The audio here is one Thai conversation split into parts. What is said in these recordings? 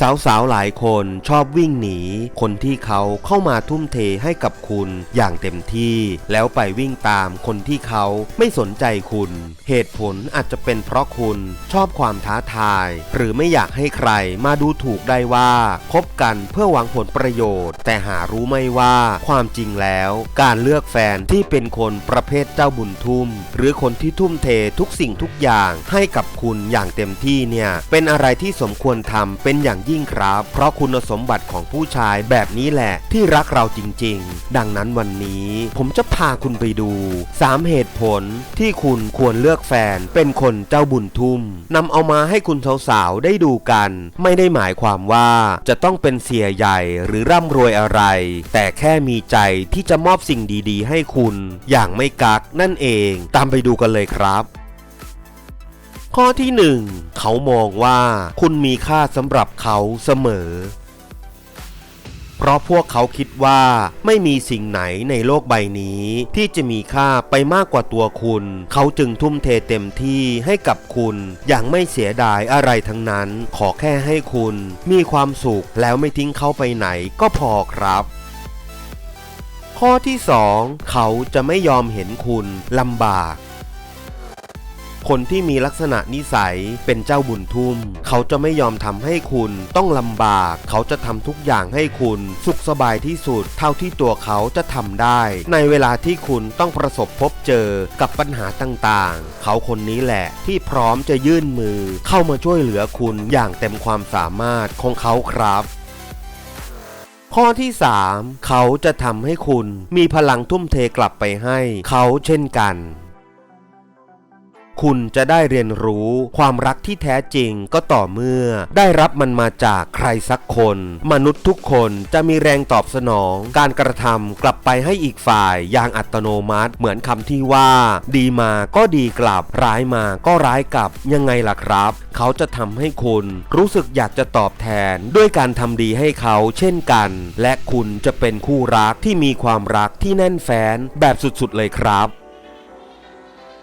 สาวๆ หลายคนชอบวิ่งหนี คนที่เขาเข้ามาทุ่มเทให้กับคุณอย่างเต็มที่ แล้วไปวิ่งตามคนที่เขาไม่สนใจคุณ เหตุผลอาจจะเป็นเพราะคุณชอบความท้าทาย หรือไม่อยากให้ใครมาดูถูกได้ว่าคบกันเพื่อหวังผลประโยชน์ แต่หารู้ไม่ว่าความจริงแล้ว การเลือกแฟนที่เป็นคนประเภทเจ้าบุญทุ่ม หรือคนที่ทุ่มเททุกสิ่งทุกอย่างให้กับคุณอย่างเต็มที่เนี่ยเป็นอะไรที่สมควรทำเป็นอย่างยิ่งครับ เพราะคุณสมบัติของผู้ชายแบบนี้แหละที่รักเราจริง ๆ ดังนั้นวันนี้ผมจะพาคุณไปดู 3 เหตุผลที่คุณควรเลือกแฟนเป็นคนเจ้าบุญทุ่มนำเอามาให้คุณสาวๆได้ดูกัน ไม่ได้หมายความว่าจะต้องเป็นเสียใหญ่หรือร่ำรวยอะไร แต่แค่มีใจที่จะมอบสิ่งดีๆ ให้คุณ อย่างไม่กักนั่นเอง ตามไปดูกันเลยครับ ข้อที่หนึ่งเขามองว่าคุณมีค่าสำหรับเขาเสมอ เพราะพวกเขาคิดว่าไม่มีสิ่งไหนในโลกใบนี้ ที่จะมีค่าไปมากกว่าตัวคุณ เขาจึงทุ่มเทเต็มที่ให้กับคุณ อย่างไม่เสียดายอะไรทั้งนั้น ขอแค่ให้คุณมีความสุขแล้วไม่ทิ้งเขาไปไหนก็พอครับข้อที่ 2 เขาจะไม่ยอมเห็นคุณลำบาก คนที่มีลักษณะนิสัยเป็นเจ้าบุญทุ่ม เขาจะไม่ยอมทำให้คุณต้องลำบาก เขาจะทำทุกอย่างให้คุณสุขสบายที่สุด เท่าที่ตัวเขาจะทำได้ ในเวลาที่คุณต้องประสบพบเจอกับปัญหาต่างๆ เขาคนนี้แหละที่พร้อมจะยื่นมือ เข้ามาช่วยเหลือคุณอย่างเต็มความสามารถของเขาครับข้อที่ 3 เขาจะทำให้คุณมีพลังทุ่มเทกลับไปให้ เขาเช่นกัน คุณจะได้เรียนรู้ความรักที่แท้จริงก็ต่อเมื่อ ได้รับมันมาจากใครสักคน มนุษย์ทุกคนจะมีแรงตอบสนอง การกระทำกลับไปให้อีกฝ่ายอย่างอัตโนมัติ เหมือนคำที่ว่า ดีมาก็ดีกลับ ร้ายมาก็ร้ายกลับ ยังไงล่ะครับ เขาจะทำให้คุณรู้สึกอยากจะตอบแทน ด้วยการทำดีให้เขาเช่นกัน และคุณจะเป็นคู่รักที่มีความรักที่แน่นแฟ้นแบบสุดๆเลยครับ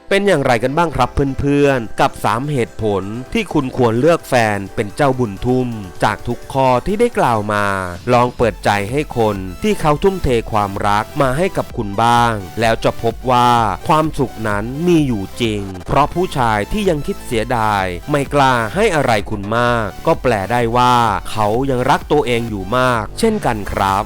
เป็นอย่างไรกันบ้างครับเพื่อนๆ กับ 3 เหตุผลที่คุณควรเลือกแฟนเป็นเจ้าบุญทุ่ม จากทุกข้อที่ได้กล่าวมา ลองเปิดใจให้คนที่เขาทุ่มเทความรักมาให้กับคุณบ้าง แล้วจะพบว่าความสุขนั้นมีอยู่จริง เพราะผู้ชายที่ยังคิดเสียดาย ไม่กล้าให้อะไรคุณมาก ก็แปลได้ว่า เขายังรักตัวเองอยู่มาก เช่นกันครับ